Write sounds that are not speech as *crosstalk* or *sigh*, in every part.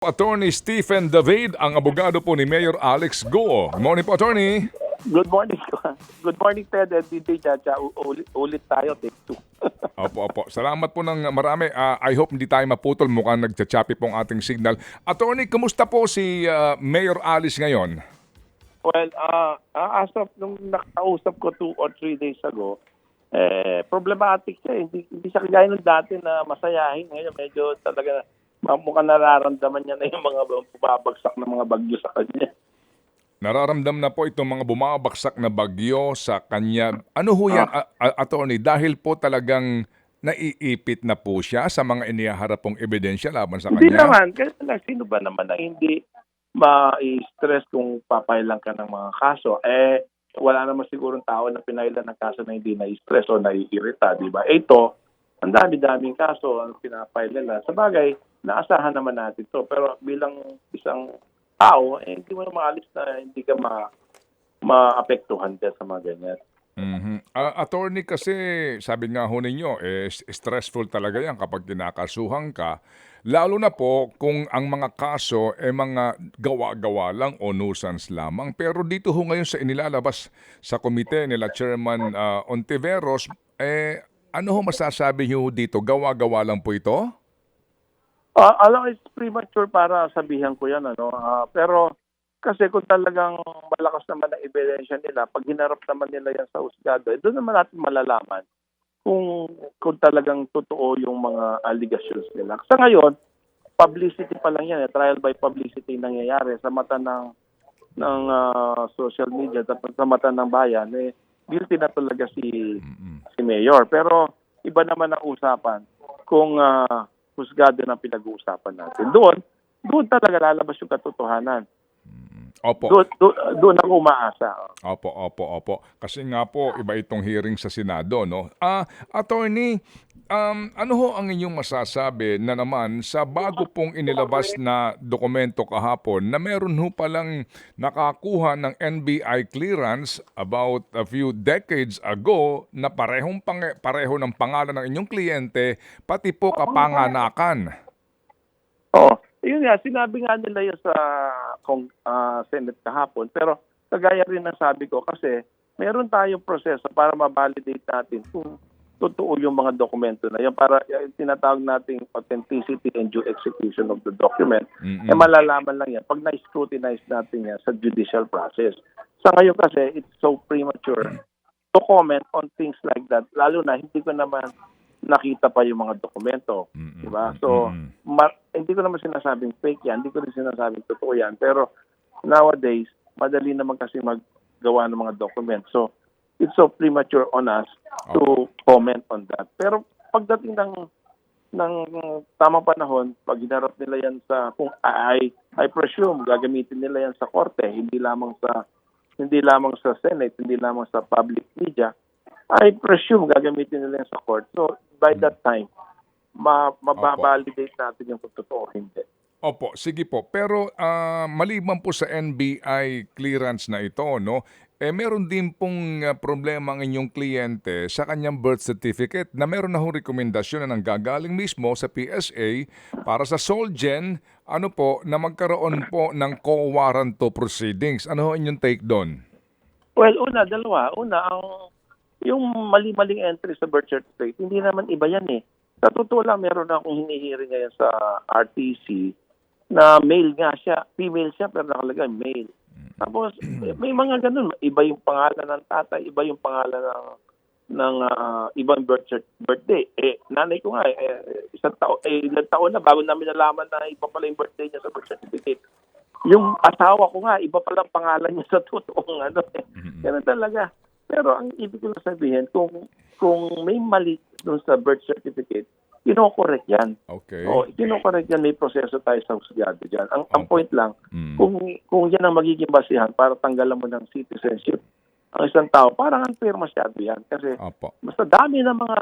Attorney Stephen David, ang abogado po ni Mayor Alex Go. Good morning po, Attorney. Good morning. Good morning, Ted and DJ Chacha. U- Ulit, ulit tayo, take two. *laughs* Opo, opo. Salamat po ng marami. Ah, I hope hindi tayo maputol. Mukhang nagchachapi po ang ating signal. Attorney, kumusta po si ah, Mayor Alice ngayon? well, uh, as of nung nakausap ko two or three days ago, eh, problematic siya. Hindi, hindi siya kagaya ng dati na masayahin. Ngayon, medyo talaga mukhang nararamdaman niya na yung mga bumabagsak na mga bagyo sa kanya. Nararamdam na po itong mga bumabaksak na bagyo sa kanya. Ano ho yan, a- a- Attorney? Dahil po talagang naiipit na po siya sa mga inihaharap pong ebidensya laban sa Hindi kanya? naman. Kasi na, sino ba naman na hindi ma-stress kung papailan ka ng mga kaso? Eh, wala naman sigurong tao na pinailan ng kaso na hindi na-stress o naiirita, di ba? Eh, Ito, ang dami-daming kaso ang pinapailan na. Sa bagay, naasahan naman natin to. Pero bilang isang tao, eh, hindi mo na maalis na hindi ka ma maapektuhan ka sa mga ganyan. Mhm. Ah, attorney kasi, sabi nga ho ninyo, eh, stressful talaga yan kapag kinakasuhan ka. Lalo na po kung ang mga kaso eh mga gawa-gawa lang o nuisance lamang. Pero dito ho ngayon sa inilalabas sa komite nila Chairman ah, Ontiveros, eh, ano ho masasabi niyo dito? Gawa-gawa lang po ito? Ah, alam, it's premature para sabihan ko yan, ano. Ah, pero kasi kung talagang malakas naman ang ebidensya nila, pag hinarap naman nila yan sa husgado, eh, doon naman natin malalaman kung kung talagang totoo yung mga allegations nila. Sa ngayon, publicity pa lang yan, eh, trial by publicity nangyayari sa mata ng ng ah, social media at sa mata ng bayan, eh, guilty na talaga si si Mayor. Pero iba naman ang usapan kung ah, husgado na pinag-uusapan natin. Doon, doon talaga lalabas yung katotohanan. Opo. Doon, doon, doon ako umaasa. Opo, opo, opo. Kasi nga po, iba itong hearing sa Senado, no? Ah, attorney, um, ano ho ang inyong masasabi na naman sa bago pong inilabas na dokumento kahapon na meron ho palang nakakuha ng NBI clearance about a few decades ago na parehong pang, pareho ng pangalan ng inyong kliyente, pati po kapanganakan. Oo. Yun nga, sinabi nga nila yun sa kong, ah, Senate kahapon. Pero kagaya rin ng sabi ko kasi meron tayong proseso para ma-validate natin kung totoo yung mga dokumento na yun. Para yung tinatawag nating authenticity and due execution of the document. Mm-mm. Eh malalaman lang yan pag na-scrutinize natin yan sa judicial process. Sa ngayon kasi, it's so premature to comment on things like that. Lalo na hindi ko naman nakita pa yung mga dokumento. Mm-mm. Diba? So, Mm-mm. ma- hindi ko naman sinasabing fake yan. Hindi ko rin sinasabing totoo yan. Pero nowadays, madali naman kasi maggawa ng mga documents. So, it's so premature on us to comment on that. Pero pagdating ng ng tamang panahon, pag hinarap nila yan sa kung I, I presume gagamitin nila yan sa korte, hindi lamang sa hindi lamang sa Senate, hindi lamang sa public media. I presume gagamitin nila yan sa court. So by that time, ma mababalidate natin yung kung totoo o hindi. Opo, sige po. Pero ah, maliban po sa NBI clearance na ito, no? Eh meron din pong ah, problema ang inyong kliyente sa kanyang birth certificate na meron na hong rekomendasyon na nanggagaling mismo sa PSA para sa Solgen, ano po, na magkaroon po ng co-warranto proceedings. Ano ho inyong take doon? Well, una, dalawa. Una, ang yung mali-maling entry sa birth certificate, hindi naman iba yan eh. Sa totoo lang, meron na akong hinihiri ngayon sa RTC na male nga siya. Female siya, pero nakalagay male. Tapos, eh, may mga ganun. Iba yung pangalan ng tatay, iba yung pangalan ng ng ah, ibang birth birthday. Eh, nanay ko nga, eh, isang taon, eh, ilang taon na bago namin nalaman na iba pala yung birthday niya sa birth certificate. Yung asawa ko nga, iba pala ang pangalan niya *laughs* sa totoong ano. Eh. Ganun talaga. Pero ang ibig ko sabihin, kung kung may mali doon sa birth certificate, kinokorek yan. Okay. O, kinokorek yan, may proseso tayo sa husgado dyan. Ang, ang Opo. point lang, Mm. kung kung yan ang magiging basihan para tanggalan mo ng citizenship ang isang tao, parang unfair masyado yan. Kasi Opo. basta dami ng mga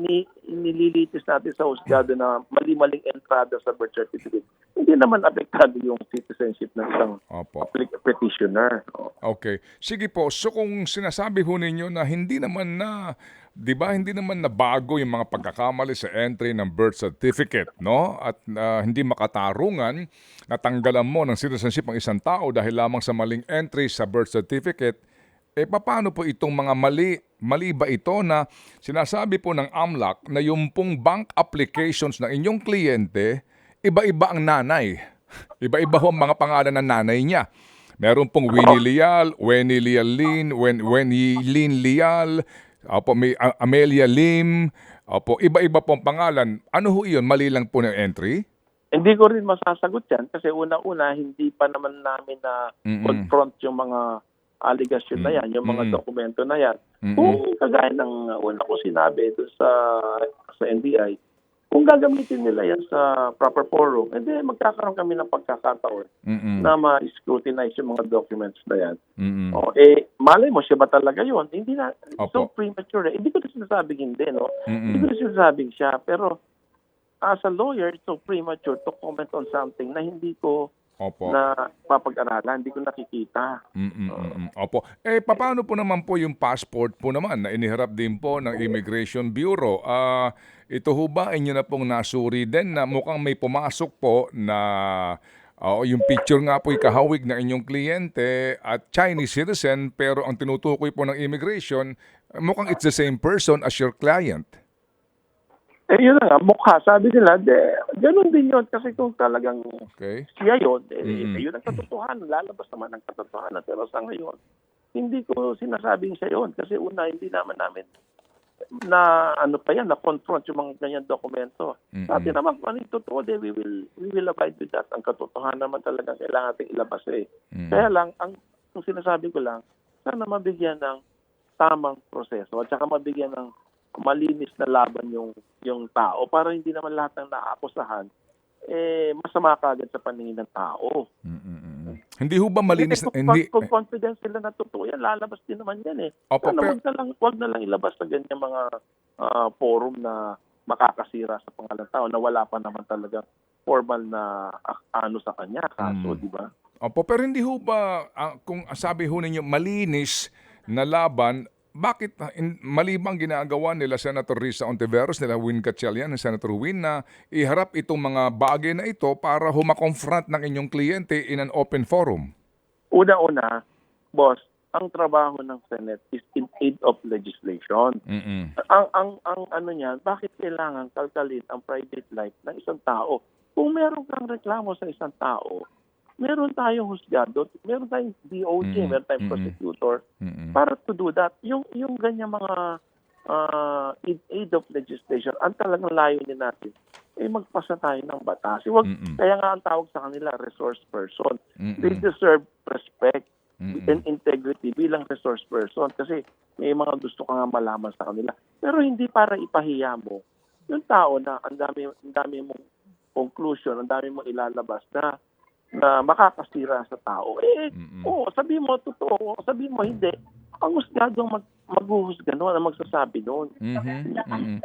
ni, nililitis natin sa husgado na mali-maling entrada sa birth certificate. Hindi naman apektado yung citizenship ng isang Opo. petitioner. Okay. Sige po. So kung sinasabi ho ninyo na hindi naman na di ba hindi naman nabago yung mga pagkakamali sa entry ng birth certificate, no? At ah, hindi makatarungan, natanggalan mo ng citizenship ang isang tao dahil lamang sa maling entry sa birth certificate. Eh paano po itong mga mali, mali ba ito na sinasabi po ng AMLAC na yung pong bank applications ng inyong kliyente, iba-iba ang nanay. *laughs* Iba-iba ho ang mga pangalan ng nanay niya. Meron pong Winnie Lial, Wenny Lial Lin, Wen, Wenny Lin Lial, opo, may Amelia Lim, opo, iba-iba pong pangalan. Ano ho iyon? Mali lang po ng entry? Hindi ko rin masasagot yan kasi una-una hindi pa naman namin na Mm-mm. confront yung mga allegation na yan, yung mga Mm-mm. dokumento na yan. Mm-mm. Kung kagaya ng una ko sinabi doon sa sa NBI, kung gagamitin nila yan sa proper forum, edi magkakaroon kami ng pagkakataon Mm-mm. na ma-scrutinize yung mga documents na yan. Mm-mm. O, eh, malay mo, siya ba talaga yun? Hindi na, so Opo. premature. Eh. Hindi ko na sinasabing hindi, no? Mm-mm. Hindi ko na sinasabing siya. Pero, as a lawyer, it's so premature to comment on something na hindi ko Opo. na papag-aralan, hindi ko nakikita. Mm-mm, mm-mm. Opo. Eh, paano po naman po yung passport po naman na iniharap din po ng Immigration Bureau? Ah, ito ho ba inyo na pong nasuri din na mukhang may pumasok po na ah, yung picture nga po kahawig ng inyong kliyente at Chinese citizen pero ang tinutukoy po ng immigration mukhang it's the same person as your client. Eh, yun na nga, mukha. Sabi nila, de, ganun din yun. Kasi kung talagang Okay? siya yun, eh, Mm-mm. eh, yun ang katotohanan. Lalabas naman ang katotohanan. Pero sa ngayon, hindi ko sinasabing siya yun. Kasi una, hindi naman namin na ano pa yan, na-confront yung mga ganyan dokumento. Mm-mm. Sa atin naman, kung ano yung totoo, de, we will, we will abide with that. Ang katotohanan naman talaga kailangan natin ilabas eh. Mm. Kaya lang, ang, ang sinasabi ko lang, sana mabigyan ng tamang proseso at saka mabigyan ng malinis na laban yung yung tao para hindi naman lahat ng naakusahan eh masama kagad sa paningin ng tao. Mm-mm. Hindi ho ba malinis Kasi hindi kung, confidence sila na totoo yan, lalabas din naman yan eh. Opo, Sana pero- wag na lang, wag na lang ilabas sa ganyan mga ah, forum na makakasira sa pangalan ng tao na wala pa naman talagang formal na ano sa kanya, kaso, Mm. di ba? Opo, pero hindi ho ba, ah, kung sabi ho ninyo, malinis na laban, bakit ah, in, mali bang ginagawa nila Senator Risa Ontiveros, nila Win Gatchalian, Senator Win, na iharap itong mga bagay na ito para humakonfront ng inyong kliyente in an open forum? Una-una, boss, ang trabaho ng Senate is in aid of legislation. Mm-mm. Ang ang ang ano niyan, bakit kailangan kalkalin ang private life ng isang tao? Kung meron kang reklamo sa isang tao, meron tayong husgado, meron tayong DOJ, Mm, meron tayong mm, prosecutor Mm-mm. para to do that. Yung yung ganyan mga ah, in aid of legislation, ang talagang layunin natin eh magpasa tayo ng batas. Wag, Mm-mm. kaya nga ang tawag sa kanila resource person. They Mm-mm. deserve respect Mm-mm. and integrity bilang resource person kasi may mga gusto ka nga malaman sa kanila. Pero hindi para ipahiya mo yung tao na ang dami, ang dami mong conclusion, ang dami mong ilalabas na na makakasira sa tao. Eh, Mm-mm. oo, sabihin mo totoo, sabihin mo hindi. Ang husgado ang mag, maghuhusga noon, ang magsasabi noon. Mhm, mhm.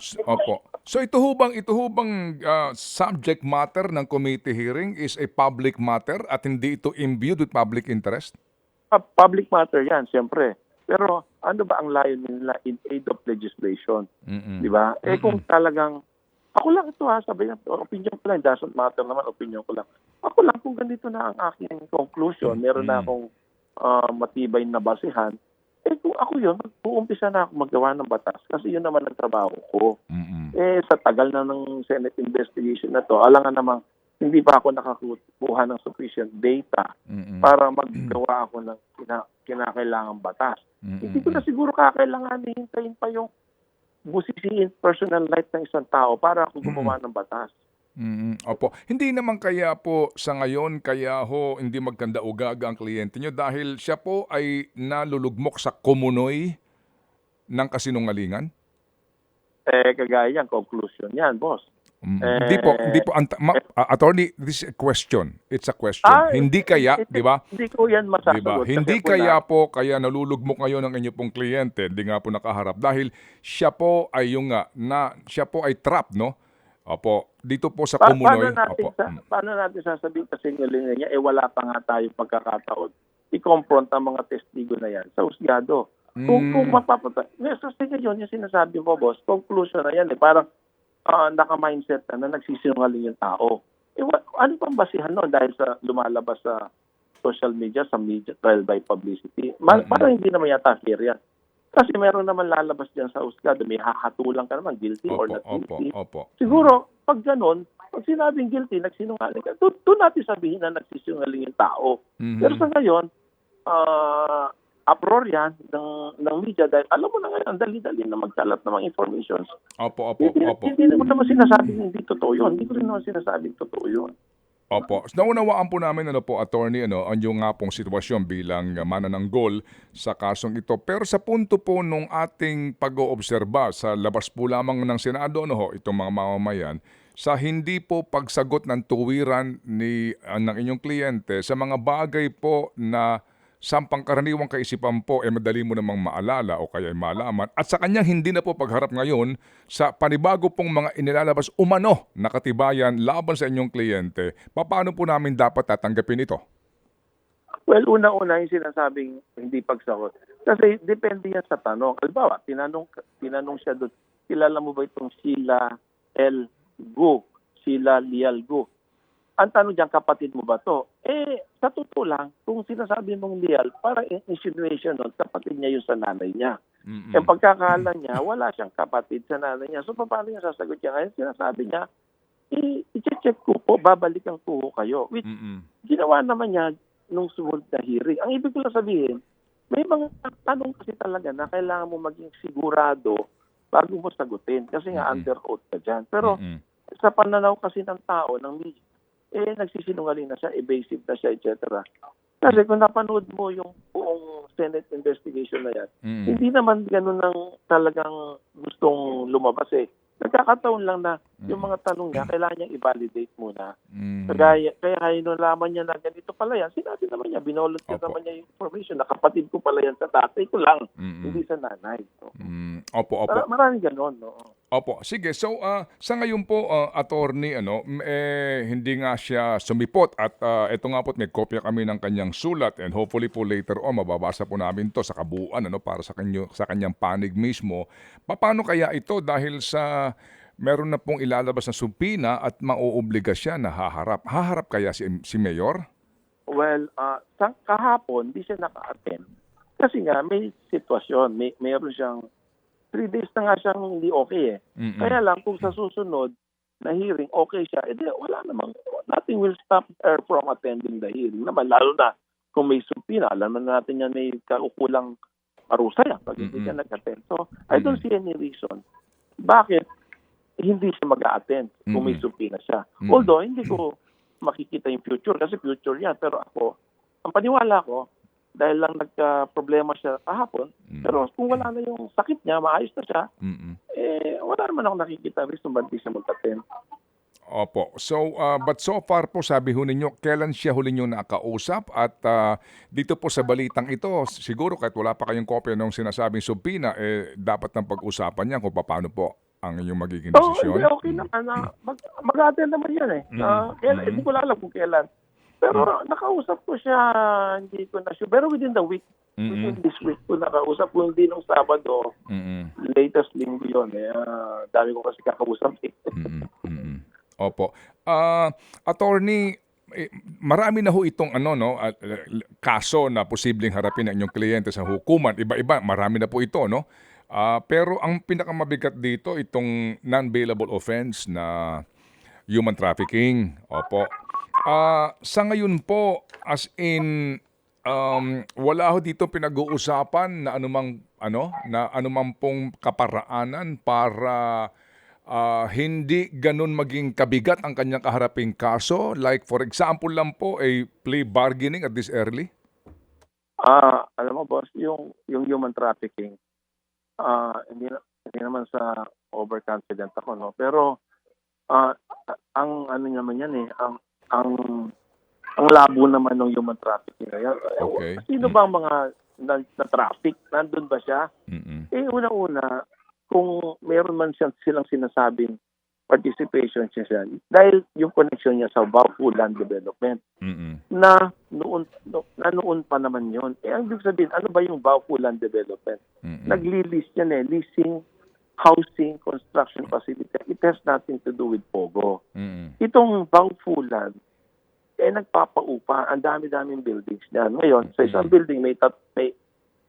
S- Opo. So ito ho bang ito ho bang ah, subject matter ng committee hearing is a public matter at hindi ito imbued with public interest? Pa- Public matter yan, siyempre. Pero ano ba ang layunin nila in aid of legislation? Mm-mm. Di ba? Eh kung talagang, ako lang ito ha, sabi nga, opinion ko lang, doesn't matter naman, opinion ko lang. Ako lang, kung ganito na ang aking conclusion, meron na Mm. akong ah, matibay na basihan, eh kung ako yun, uumpisa na ako magawa ng batas kasi yun naman ang trabaho ko. Mm-mm. Eh, sa tagal na ng Senate investigation na to, alam nga namang hindi pa ako nakakuha ng sufficient data Mm-mm. para maggawa ako ng kina- kinakailangang batas. Hindi ko na siguro kakailangan hintayin pa yung busisiin personal life ng isang tao para ako gumawa ng batas. Mm, opo. Hindi naman kaya po sa ngayon kaya ho hindi magkanda ugaga ang kliyente nyo dahil siya po ay nalulugmok sa kumunoy ng kasinungalingan? Eh, kagaya yan, conclusion yan, boss. Eh, hindi po, hindi po. anta- ma- ah, attorney, this is a question. It's a question. Ah, hindi kaya, Hindi- di ba? Hindi ko yan masasagot. ba? kasi Hindi kaya po kaya nalulugmok ngayon ang inyo pong kliyente, hindi nga po nakaharap dahil siya po ay yung nga na siya po ay trap, no? Opo, dito po sa Pa- Kumunoy. paano natin, Opo. sa, Mm. paano natin sasabihin kasi ngayon niya, eh wala pa nga tayo pagkakataon. I-confront ang mga testigo na yan sa husgado. Kung, Mm. kung mapapatay, so sige yun yung sinasabi ko, boss, conclusion na yan eh, parang ah, naka-mindset na na nagsisinungaling yung tao. Eh, wa- ano pang basihan nun dahil sa lumalabas sa social media, sa media, trial by publicity? Ma- Mm-mm. Parang hindi naman yata fair yan. Kasi meron naman lalabas dyan sa husgado, may hahatulang ka naman, guilty or Opo, not opo, guilty. opo. Siguro, pag ganun, pag sinabing guilty, nagsinungaling ka, doon natin sabihin na nagsisinungaling yung tao. Mhm. Pero sa ngayon, ah uproar yan ng, ng media dahil alam mo na ngayon, ang dali-dali na magkalat ng mga informations. Opo, opo, Hindi, opo. hindi naman naman sinasabing hindi totoo yun. Hindi ko rin naman sinasabing totoo yun. Opo. Naunawaan po namin ano po, attorney, ano, ang yung nga pong sitwasyon bilang manananggol sa kasong ito. Pero sa punto po nung ating pag-oobserba sa labas po lamang ng Senado, ano ho, itong mga mamamayan, sa hindi po pagsagot ng tuwiran ni, uh, ng inyong kliyente sa mga bagay po na sampang karaniwang kaisipan po, eh madali mo namang maalala o kaya malaman. At sa kanyang hindi na po pagharap ngayon sa panibago pong mga inilalabas umano na katibayan laban sa inyong kliyente, paano po namin dapat tatanggapin ito? Well, una-una yung sinasabing hindi pagsagot. Kasi depende yan sa tanong. Halimbawa, tinanong, tinanong siya doon, kilala mo ba itong Sheila L. Gu? Sheila Lial Gu? Ang tanong dyan, kapatid mo ba to? Eh, sa totoo lang, kung sinasabi mong Lial, para insinuation nun, kapatid niya yung sa nanay niya. Mm-mm. Ang pagkakala niya, wala siyang kapatid sa nanay niya. So, paano niya sasagot niya? Ngayon, sinasabi niya, i-check ko po, babalikan ko kayo. Which, Mm-mm. ginawa naman niya nung sumunod na hearing. Ang ibig ko lang sabihin, may mga tanong kasi talaga na kailangan mo maging sigurado bago mo sagutin. Kasi nga Mhm. under oath ka dyan. Pero Mm-mm. sa pananaw kasi ng tao, ng media, eh nagsisinungaling na siya, evasive na siya, etc. Kasi kung napanood mo yung buong Senate investigation na yan, Mm-mm. hindi naman ganun ang talagang gustong lumabas eh. Nagkakataon lang na yung mga tanong niya, kailangan niyang i-validate muna. Mm. Kaya, kaya nalaman niya na ganito pala yan, sinabi naman niya, binulot niya Opo. naman niya yung information na kapatid ko pala yan sa tatay ko lang, Mm-mm. hindi sa nanay. So, Mm. Opo, opo. Mar- maraming ganon, no? Opo, sige. So, ah, sa ngayon po, ah, attorney, ano, eh, hindi nga siya sumipot at ah, ito nga po, may kopya kami ng kanyang sulat and hopefully po later on, mababasa po namin to sa kabuuan, ano, para sa, kanyo, sa kanyang panig mismo. Paano kaya ito dahil sa meron na pong ilalabas na supina at mauobliga siya na haharap. Haharap kaya si, si Mayor? Well, sa kahapon, di siya naka-attend. Kasi nga, may sitwasyon, may mayroon siyang, three days na nga siyang hindi okay eh. Mm-mm. Kaya lang, kung sa susunod na hearing, okay siya, edi wala namang, nothing will stop her from attending the hearing naman, lalo na kung may supina, alam na natin yan may kaukulang parusa yan pag hindi siya nag-attend. So, I don't see any reason bakit hindi siya mag-attend kung may supina siya. Although, hindi ko makikita yung future kasi future yan. Pero ako, ang paniwala ko, dahil lang nagka-problema siya kahapon, Mm. pero kung wala na yung sakit niya, maayos na siya, Mm-mm. eh, wala naman ako nakikita reason ba't di siya mag-attend. Opo. So, ah, but so far po, sabi ho ninyo, kailan siya huli nyo nakausap? At ah, dito po sa balitang ito, siguro kahit wala pa kayong kopya ng sinasabing subpina, eh, dapat nang pag-usapan niya kung paano po ang inyong magiging Oo, desisyon. hindi, okay naman. na mag, mag-attend naman yan eh. Mm. kailan, Mm. Hindi ko alam kung kailan. Pero nakausap ko siya, hindi ko na sure. Pero within the week, Mm-mm. within this week ko nakausap. Kung hindi nung Sabado, Mm-mm. latest linggo yun. Eh, ah, dami ko kasi kakausap eh. Mm-mm. Mm-mm. Opo. Ah, attorney, eh, marami na ho itong ano no at, eh, kaso na posibleng harapin ng inyong kliyente sa hukuman. Iba-iba, marami na po ito no. Ah, pero ang pinakamabigat dito itong non-bailable offense na human trafficking. Opo. Ah, sa ngayon po as in um, wala ho dito pinag-uusapan na anumang ano na anumang pong kaparaanan para ah, hindi ganun maging kabigat ang kanyang kaharaping kaso. Like for example lang po a plea bargaining at this early? Ah, alam mo boss, yung yung human trafficking, ah hindi hindi naman sa overconfident ako no, pero ah ang ano naman yan eh, ang ang ang labo naman ng human trafficking kaya Okay. sino ba ang mga na, na traffic nandun ba siya Mm-mm. eh una-una kung meron man siyang silang sinasabing participation siya siya dahil yung connection niya sa Baofu Land Development Mm-mm. na noon no, na noon pa naman yon. Eh ang ibig sabihin, ano ba yung Baofu Land Development? Mm-mm. Nagli-lease yan eh, leasing housing construction facility. It has nothing to do with Pogo. Mm-mm. Itong Baofu Land eh nagpapaupa, ang dami-daming buildings niyan. Ngayon, sa isang building may tat may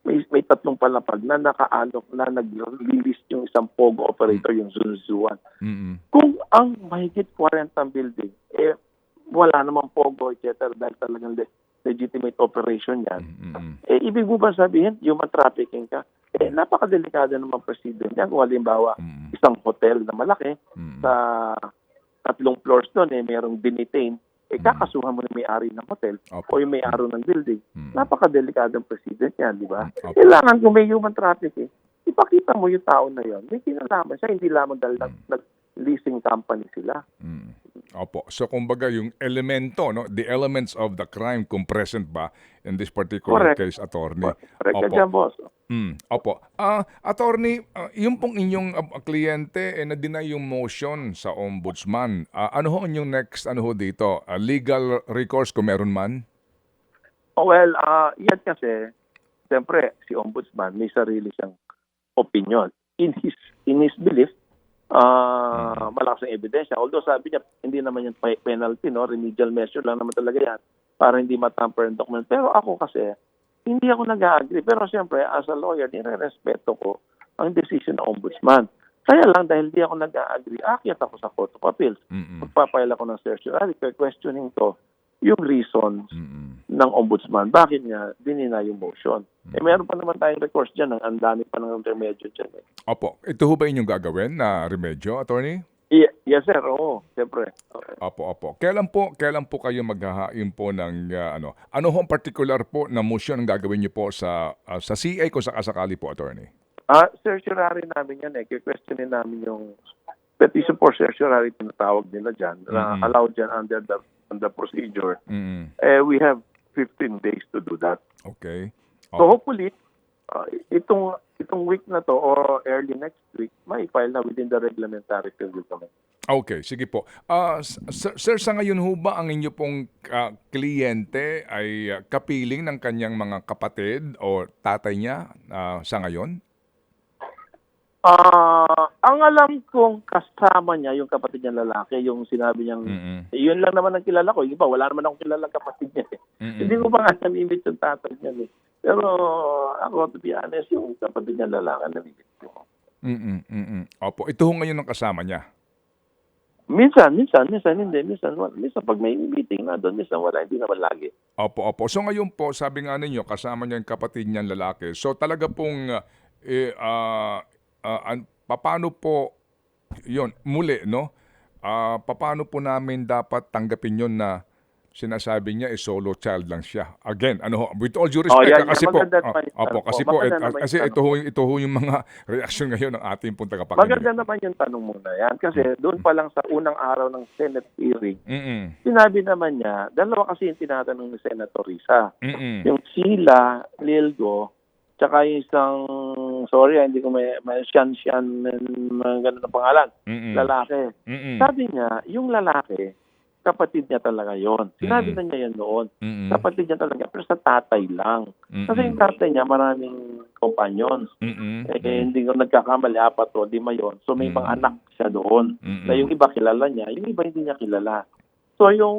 may, may tatlong palapag na nakaalok na nag-release yung isang Pogo operator, yung Zunzuan. Mm-mm. Kung ang mahigit 40 ang building, eh, wala namang pogo, etc. dahil talagang le- legitimate operation yan. Mm-mm. Eh, ibig mo ba sabihin, human trafficking ka? Eh, napakadelikado naman president yan. Kung halimbawa, Mm-mm. isang hotel na malaki, Mm-mm. sa tatlong floors doon, eh, merong dinitain, eh, kakasuhan mo na may-ari ng hotel Opo. o yung may-ari ng building. Mm. Napakadelikadong president yan, di ba? Mm, opo. Kailangan kung may human trafficking, ipakita mo yung tao na yon. May kinalaman siya, hindi lamang dahil nag- nag-leasing company sila. Mm. Opo. So kumbaga yung elemento, no, the elements of the crime kung present ba in this particular Correct. case, attorney. Correct Opo. dyan, boss. Mm, opo. Ah, attorney, ah, yung pong inyong ah, kliyente eh, na-deny yung motion sa ombudsman. Ah, ano ho yung next ano ho dito? Ah, legal recourse kung meron man? Oh, well, ah yan kasi, siyempre, si ombudsman may sarili siyang opinion. In his in his belief, ah malakas ang ebidensya. Although sabi niya, hindi naman pe- penalty, no? remedial measure lang naman talaga yan para hindi matamper ang document. Pero ako kasi, hindi ako nag-agree. Pero siyempre, as a lawyer, nire-respeto ko ang decision ng ombudsman. Kaya lang, dahil di ako nag-agree, akyat ako sa Court of Appeals. Mm-mm. Magpapail ako ng certiorari, questioning to yung reasons Mm-mm. ng ombudsman. Bakit niya dinina yung motion? Eh, meron pa naman tayong recourse dyan. Ang dami pa ng remedyo dyan. Eh. Opo. Ito ho ba inyong gagawin na remedyo, attorney? Ye- yes, sir. Oo, siyempre. Okay. Opo, opo. Kailan po, kailan po kayo maghahain po ng ah, ano? Ano ho ang particular po na motion ang gagawin niyo po sa ah, sa CA kung sakasakali po, attorney? Ah, certiorari namin yan eh. Questionin namin yung petition for certiorari tinatawag nila dyan na Mhm. allowed dyan under the, under procedure. Mm. Eh, we have 15 days to do that. Okay. So hopefully, ah, itong itong week na to or early next week, may file na within the reglementary period naman. Okay, sige po. S- sir, sir, sa ngayon ho ba ang inyo pong ah, kliyente ay ah, kapiling ng kanyang mga kapatid o tatay niya ah, sa ngayon? Ah, ang alam kong kasama niya yung kapatid niya lalaki, yung sinabi niyang Mm-mm. eh, yun lang naman ang kilala ko. Yung iba, wala naman akong kilala kapatid niya. eh. Mm-mm. Hindi ko pa nga namimit yung tatay niya. Eh. Pero ako, to be honest, yung kapatid niya lalaki namimit ko. Mm-mm, mm-mm. Opo, ito ho ngayon ang kasama niya. Minsan, minsan, minsan hindi. Minsan, wala. minsan pag may meeting na doon, minsan wala. Hindi naman lagi. Opo, opo. So ngayon po, sabi nga ninyo, kasama niya yung kapatid niyang lalaki. So talaga pong, eh, ah, an- paano po, yon muli, no? Ah, paano po namin dapat tanggapin yon na sinasabi niya is solo child lang siya. Again, ano with all due respect, Oh, yan, ah, kasi yan. po, ah, yung opo, kasi po. po, et- naman kasi yung ito ho, ito ho yung mga *laughs* reaksyon ngayon ng ating pong tagapakinggan. Maganda naman yung tanong muna yan. Kasi doon pa lang sa unang araw ng Senate hearing, Mm-mm, sinabi naman niya, dalawa kasi yung tinatanong ni Senator Risa. mm-mm, Yung Sheila Lilgo, tsaka yung isang, sorry, ah, hindi ko may, may Sian, mga ganun na pangalan, mm-mm, lalaki. mm-mm, Sabi niya, yung lalaki, kapatid niya talaga yon. Sinabi Mm. na niya yan noon. mm-mm, Kapatid niya talaga, pero sa tatay lang. mm-mm, Kasi yung tatay niya, maraming companions. mm-mm, Eh, hindi ko nagkakamali, apat o lima yon. So may Mm. mga anak siya doon. mm-mm, Na yung iba kilala niya, yung iba hindi niya kilala. So yung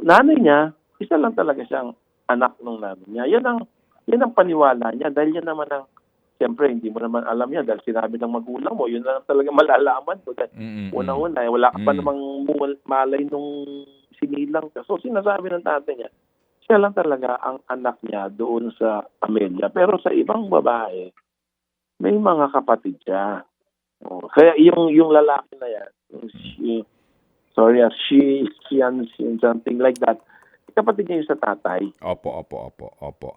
nanay niya, isa lang talaga siyang anak ng nanay niya. Yan ang, yan ang paniwala niya. Dahil yan naman ang, siyempre hindi mo naman alam yan dahil sinabi ng magulang mo, yun lang talaga malalaman mo. Mm-mm, una-una, eh, wala ka pa Mm. namang malay nung sinilang ka. So sinasabi ng tatay niya, siya lang talaga ang anak niya doon sa Amelia. Pero sa ibang babae, may mga kapatid siya. Oh, kaya yung yung lalaki na yan, she, sorry, ah, she, she, and she, something like that, kapatid niya yung sa tatay. Opo, opo, opo, opo.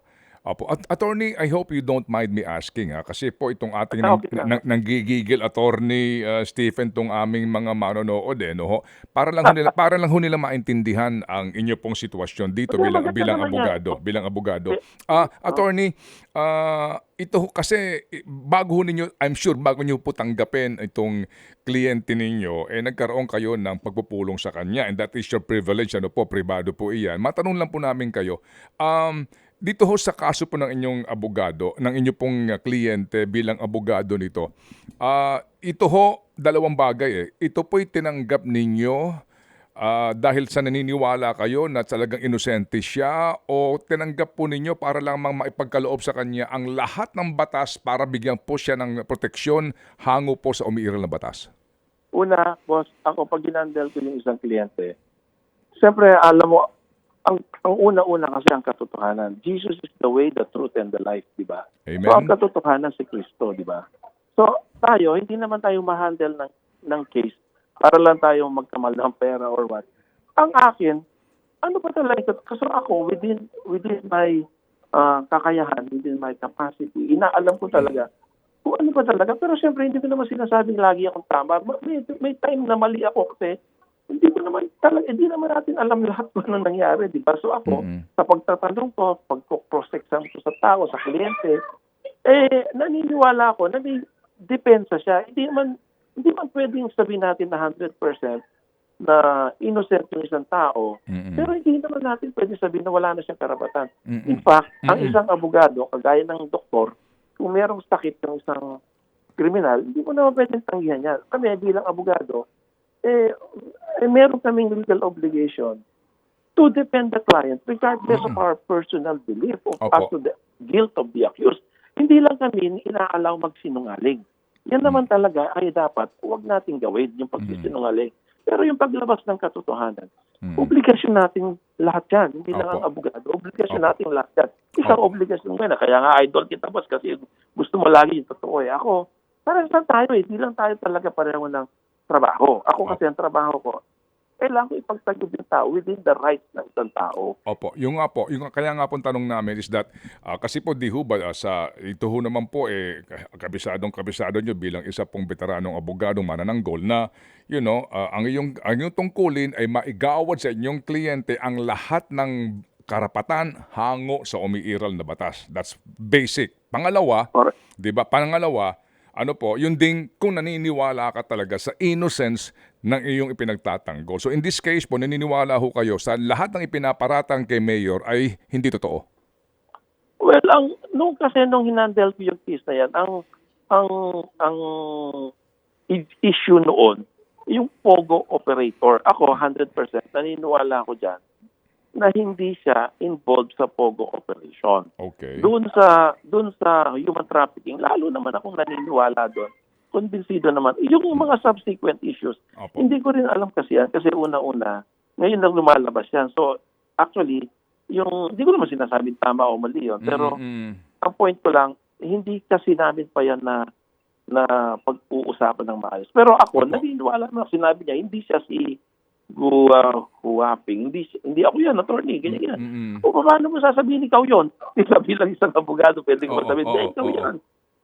Opo. At attorney, I hope you don't mind me asking ha kasi po itong ating Ah, nang, nang, nanggigigil attorney uh, Stephen tong aming mga manonood eh no ho. Para lang nila para lang ho nila maintindihan ang inyo pong sitwasyon dito Okay, bilang bilang abogado, bilang abogado. Ah, attorney, ah, ito kasi bago ho ninyo I'm sure bago niyo po tanggapin itong kliyente ninyo eh nagkaroon kayo ng pagpupulong sa kanya and that is your privilege ano po pribado po iyan. Matanong lang po namin kayo. Um dito ho sa kaso po ng inyong abogado, ng inyo pong uh, kliyente bilang abogado nito, ah ito ho, dalawang bagay eh. Ito po'y tinanggap ninyo ah, dahil sa naniniwala kayo na talagang inosente siya o tinanggap po ninyo para lamang maipagkaloob sa kanya ang lahat ng batas para bigyan po siya ng proteksyon hango po sa umiiral na batas? Una, boss, ako pag ginandel ko yung isang kliyente, siyempre, alam mo, ang, ang una-una kasi ang katotohanan. Jesus is the way, the truth, and the life, di ba? Amen? So, ang katotohanan si Kristo, di ba? So, tayo, hindi naman tayo ma-handle ng, ng case para lang tayo magkamal ng pera or what. Ang akin, ano ba talaga? Kasi ako, within, within my ah, kakayahan, within my capacity, inaalam ko talaga kung ano ba talaga. Pero siyempre, hindi ko naman sinasabing lagi akong tama. May, may time na mali ako kasi hindi ko naman talaga, hindi naman natin alam lahat kung ano nangyari, di ba? So ako, Mm-mm. sa pagtatanong ko, pag-cross-exam ko sa tao, sa kliyente, eh, naniniwala ako na may depensa siya. Hindi man, hindi man pwedeng sabihin natin na 100% na innocent yung isang tao, Mm-mm. pero hindi naman natin pwedeng sabihin na wala na siyang karapatan. Mm-mm. In fact, ang Mm-mm. isang abogado, kagaya ng doktor, kung merong sakit yung isang kriminal, hindi mo naman pwedeng tanggihan yan. Kami bilang abogado, eh, eh meron kaming legal obligation to defend the client regardless of our personal belief of Opo. as to the guilt of the accused. Hindi lang kami inaalaw magsinungaling. Yan naman talaga ay dapat huwag nating gawin yung pagsisinungaling. Pero yung paglabas ng katotohanan, Mm. obligasyon natin lahat yan. Hindi lang Opo. ang abogado. Obligasyon Opo. natin lahat yan. Isang obligasyon mo yan. Kaya nga idol kita boss kasi gusto mo lagi yung totoo eh. Ako, parang saan tayo eh. Hindi lang tayo talaga pareho ng trabaho. Ako kasi ang trabaho ko, kailangan ko ipagtagod yung tao within the rights ng isang tao. Opo, yung nga po, yung kaya nga po ang tanong namin is that ah, kasi po di ho ba ah, sa ito ho naman po eh kabisadong kabisado nyo bilang isa pong veteranong abogadong manananggol na you know, ah, ang iyong ang iyong tungkulin ay maigawad sa inyong kliyente ang lahat ng karapatan hango sa umiiral na batas. That's basic. Pangalawa, 'di ba? Pangalawa, ano po, yun ding kung naniniwala ka talaga sa innocence ng iyong ipinagtatanggol. So in this case po, naniniwala ho kayo sa lahat ng ipinaparatang kay Mayor ay hindi totoo. well, ang, nung kasi nung hinandle ko yung case na yan, ang, ang, ang issue noon, yung POGO operator, ako 100% naniniwala ako dyan na hindi siya involved sa POGO operation. Okay. Doon sa doon sa human trafficking, lalo naman akong naniniwala doon. Konbinsido naman. Yung mga subsequent issues, Opo. hindi ko rin alam kasi yan. Kasi una-una, ngayon lang lumalabas yan. So, actually, yung, hindi ko naman sinasabing tama o mali yun. Pero, Mm-mm. ang point ko lang, hindi kasi namin pa yan na na pag-uusapan ng maayos. Pero ako, naniniwala na sinabi niya, hindi siya si Gua Huaping. Hindi, si- hindi ako yan, attorney. Ganyan, ganyan. Mm-mm. O paano mo sasabihin ikaw yon? *laughs* Di ba bilang isang abogado, pwede ko Oo, sabihin, oo, "Eh, ikaw oo. yan.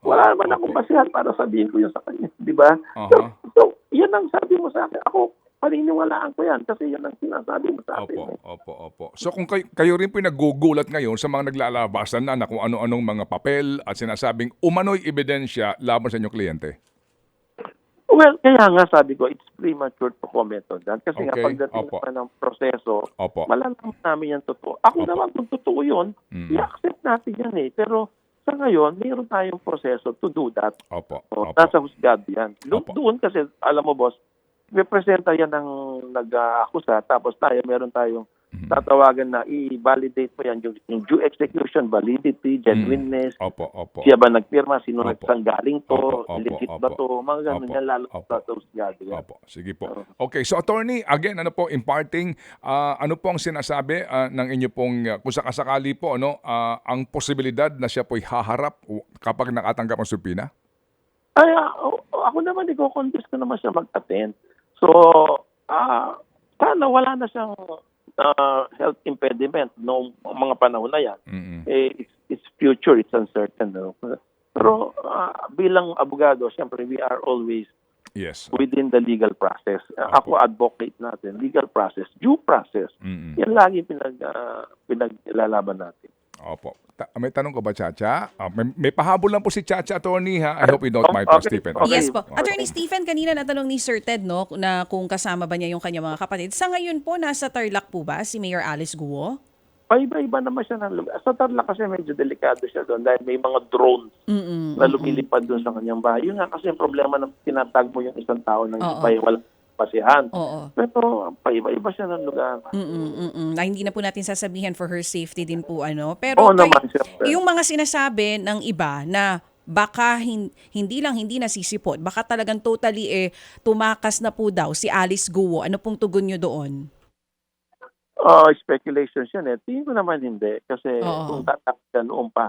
Wala naman akong basihan para sabihin ko yun sa kanya. Di ba? So, Aha. so, yan ang sabi mo sa akin. Ako, paniniwalaan ko yan kasi yan ang sinasabi mo sa akin. Opo, eh. opo, opo. So kung kayo, kayo rin po nagugulat ngayon sa mga naglalabasan na na kung ano-anong mga papel at sinasabing umano'y ebidensya laban sa inyong kliyente. Well, kaya nga sabi ko, it's premature to comment on that. Kasi nga, Okay, pagdating opo. naman ng proseso, Opo. malalaman namin yan totoo. Ako Opo. naman, kung totoo yun, Mm. i-accept natin yan eh. Pero sa ngayon, mayroon tayong proseso to do that. Opo, O, opo. nasa husgado yan. Do- Opo. doon kasi, alam mo boss, representa yan ng nag-akusa, tapos tayo, meron tayong Mhm. tatawagan na i-validate mo yan, yung, yung due execution, validity, genuineness, Opo, opo. siya ba nagpirma, sino Opo. nagsanggaling to, Opo, opo, legit ba to, mga ganun yan, lalo opo. sa husgado yan. Opo, sige po. Okay, so attorney, again, ano po, imparting, ah, ano po ang sinasabi ah, ng inyo pong, ah, kung sakasakali po, ano, ah, ang posibilidad na siya po'y haharap kapag nakatanggap ng subpoena? Ay, o- ako naman, iko-contest ko naman siya mag-attend. So, ah, sana wala na siyang ah, health impediment noong mga panahon na yan. Mm-mm. Eh, it's, it's future it's uncertain. No? Pero ah, bilang abogado, siyempre we are always Yes. within the legal process. Ah, ako advocate natin, legal process, due process. Mm-mm. Yan lagi pinag ah, pinaglalaban natin. Opo. Ta- may tanong ko ba, Chacha? Ah, may, may pahabol lang po si Chacha, attorney, ha? I hope you don't mind po, okay. Stephen. Okay. Yes po. Okay. Attorney Stephen, kanina natanong ni Sir Ted no, na kung kasama ba niya yung kanyang mga kapatid. Sa ngayon po, nasa Tarlac po ba si Mayor Alice Guo? Paiba-iba naman siya ng lugar. Sa Tarlac kasi medyo delikado siya doon dahil may mga drones Mm-mm. na lumilipad doon sa kanyang bahay. Yun nga kasi yung problema ng tinatag mo yung isang tao ng Oo. ipay, walang pasihan. Oo. Pero paiba-iba siya ng lugar. Mm-mm. Na hindi na po natin sasabihin for her safety din po ano. Pero Oo naman, siyempre. yung mga sinasabi ng iba na baka hin- hindi lang hindi nasisipot, baka talagang totally eh tumakas na po daw si Alice Guo. Ano pong tugon nyo doon? Oh, speculations yan eh. Tingin ko naman hindi. Kasi Oo. kung tatak ka noon pa,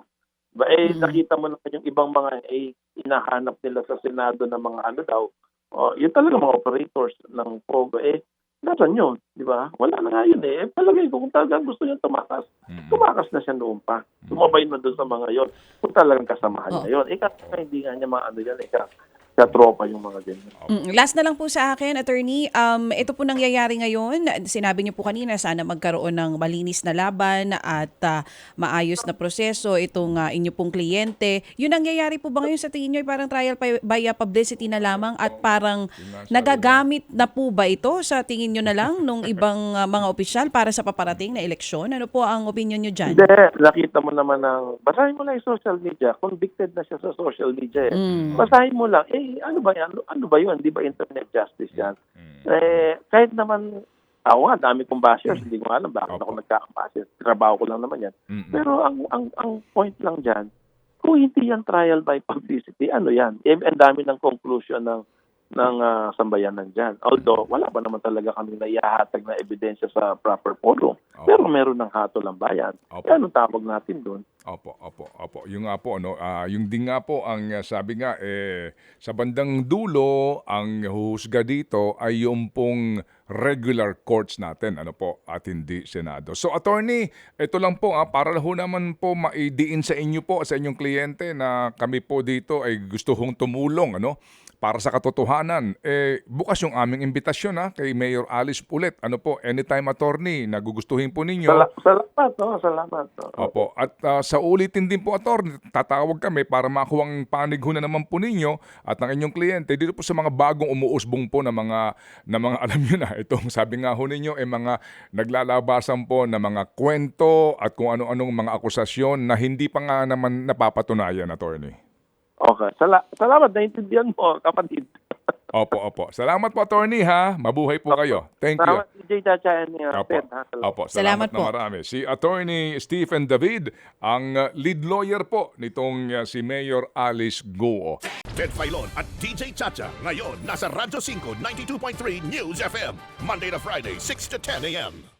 ba, eh, Mm. nakita mo naman yung ibang mga eh, inahanap nila sa Senado ng mga ano daw. Oh, yun talaga mga operators ng POGO. Eh, nasan yun? Di ba? Wala na nga yun eh. eh palagay ko kung talagang gusto niya tumakas, Mm-mm. tumakas na siya noon pa. Sumabay na doon sa mga yon. Kung talagang kasamahan Oo. niya yun. Eh, kasi hindi nga niya mga ano yan. Eh, ka, katropa yung mga ganyan. Mm, Last na lang po sa akin, attorney. Um, ito po nangyayari ngayon. Sinabi niyo po kanina, sana magkaroon ng malinis na laban at ah, maayos na proseso itong ah, inyo pong kliyente. Yun nangyayari po ba ngayon sa tingin niyo? Parang trial by, by ah, publicity na lamang at parang nagagamit na po ba ito sa tingin niyo na lang nung ibang ah, mga opisyal para sa paparating na eleksyon? Ano po ang opinion niyo dyan? Hindi, nakita mo naman ng, basahin mo lang yung social media. Convicted na siya sa social media eh. Mm. Basahin mo lang, eh, ano ba yan? Ano, ba yun? Di ba internet justice yan? Eh, kahit naman, ako nga, dami kong bashers. Hindi ko alam bakit Opo. ako nagkakabashers. Trabaho ko lang naman yan. Mm-mm. Pero ang, ang, ang point lang dyan, kung hindi yan trial by publicity, ano yan? Eh, ang dami ng conclusion ng ng ah, sambayanan dyan. Although, wala pa naman talaga kami naihahatag na ebidensya sa proper forum. Opo. Pero meron ng hatol ang bayan. Opo. Anong tawag natin doon? Opo, opo, opo. Yung nga po, ano, ah, yung din nga po, ang ah, sabi nga, eh, sa bandang dulo, ang huhusga dito ay yung pong regular courts natin, ano po, at hindi Senado. So, attorney, ito lang po, ah, para ho naman po maidiin sa inyo po, sa inyong kliyente na kami po dito ay gusto hong tumulong, ano, para sa katotohanan, eh, bukas yung aming imbitasyon ha, kay Mayor Alice ulit. Ano po, anytime attorney, nagugustuhin po ninyo. Sala- salamat, no? Salamat. no? Opo. At ah, sa ulitin din po, attorney, tatawag kami para makuha ang panig na naman po ninyo at ng inyong kliyente dito po sa mga bagong umuusbong po na mga, na mga *laughs* alam nyo na, itong sabi nga ho ninyo, eh mga naglalabasan po na mga kwento at kung ano-anong mga akusasyon na hindi pa nga naman napapatunayan, attorney. Okay. Sala- salamat, naintindihan mo, kapatid. Opo, opo. Salamat po, attorney, ha? Mabuhay po kayo. Thank you. Salamat, DJ Chacha and uh, Opo. Salamat. Opo, Salamat salamat, po. na marami. Si Attorney Stephen David, ang uh, lead lawyer po nitong uh, si Mayor Alice Guo. Ted Filon at DJ Chacha. Ngayon, nasa Radyo 5, 92.3 News FM. Monday to Friday, 6 to 10 a.m.